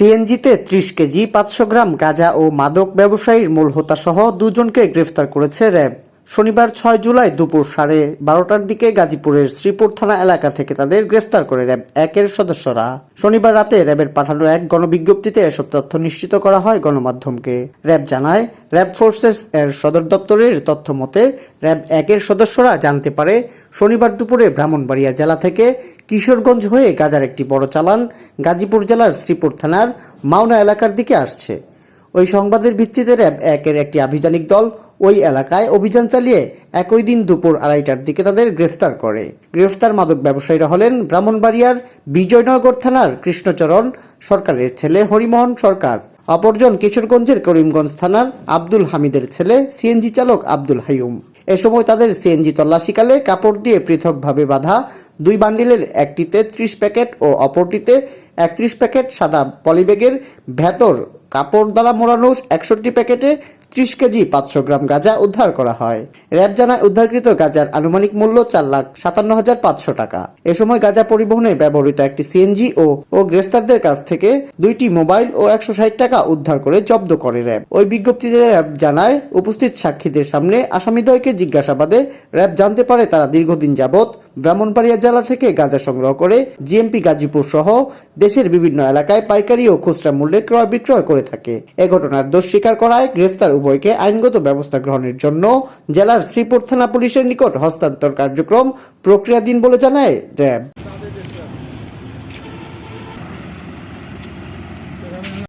সিএনজিতে ত্রিশ কেজি, পাঁচশো গ্রাম গাঁজা ও মাদক ব্যবসায়ীর মূল হোতাসহ দুজনকে গ্রেফতার করেছে র্যাব। শনিবার ছয় জুলাই দুপুর সাড়ে বারোটার দিকে গাজীপুরের শ্রীপুর থানা এলাকা থেকে তাদের গ্রেফতার করে র্যাব একের সদস্যরা। শনিবার রাতে র্যাবের পাঠানো এক গণবিজ্ঞপ্তিতে এসব তথ্য নিশ্চিত করা হয় গণমাধ্যমকে। র্যাব জানায়, র্যাব ফোর্সেস এর সদর দপ্তরের তথ্য মতে, র্যাব একের সদস্যরা জানতে পারে, শনিবার দুপুরে ব্রাহ্মণবাড়িয়া জেলা থেকে কিশোরগঞ্জ হয়ে গাজার একটি বড় চালান গাজীপুর জেলার শ্রীপুর থানার মাওনা এলাকার দিকে আসছে। ওই সংবাদের ভিত্তিতে র্যাব একের একটি আভিযানিক দল ওই এলাকায় অভিযান চালিয়ে একই দিন দুপুর আড়াইটার দিকে তাদের গ্রেফতার করে। গ্রেফতার মাদক ব্যবসায়ীরা হলেন ব্রাহ্মণবাড়িয়ার বিজয়নগর থানার কৃষ্ণচরণ সরকারের ছেলে হরিমোহন সরকার। অপরজন কিশোরগঞ্জের করিমগঞ্জ থানার আব্দুল হামিদের ছেলে সিএনজি চালক আব্দুল হাইম এ সময় তাদের সিএনজি তল্লাশিকালে কাপড় দিয়ে পৃথকভাবে বাঁধা দুই বান্ডিলের একটিতে ত্রিশ প্যাকেট ও অপরটিতে একত্রিশ প্যাকেট সাদা পলিব্যাগের ভেতর কাপড় দ্বারা মোড়ানো একষট্টি প্যাকেটে ত্রিশ কেজি পাঁচশো গ্রাম গাঁজা উদ্ধার করা হয়। র্যাব জানায়, উদ্ধারকৃত গাঁজার আনুমানিক মূল্য চার লাখ সাতান্ন হাজার পাঁচশো টাকা। এ সময় গাঁজা পরিবহনে ব্যবহৃত একটি সিএনজি ও ও গ্রেফতারদের কাছ থেকে দুইটি মোবাইল ও একশো ষাট টাকা উদ্ধার করে জব্দ করে র্যাব। ওই বিজ্ঞপ্তিতে র্যাব জানায়, উপস্থিত সাক্ষীদের সামনে আসামিদ্বয়কে জিজ্ঞাসাবাদে র্যাব জানতে পারে তারা দীর্ঘদিন যাবৎ ব্রাহ্মণবাড়িয়া জেলা থেকে গাঁজা সংগ্রহ করে জিএমপি গাজীপুর সহ দেশের বিভিন্ন এলাকায় পাইকারি ও খুচরা মূল্যে ক্রয় বিক্রয় করে থাকে। এ ঘটনার দোষ স্বীকার করায় গ্রেফতার উভয়কে আইনগত ব্যবস্থা গ্রহণের জন্য জেলার শ্রীপুর থানা পুলিশের নিকট হস্তান্তর কার্যক্রম প্রক্রিয়াধীন বলে জানায় র্যাব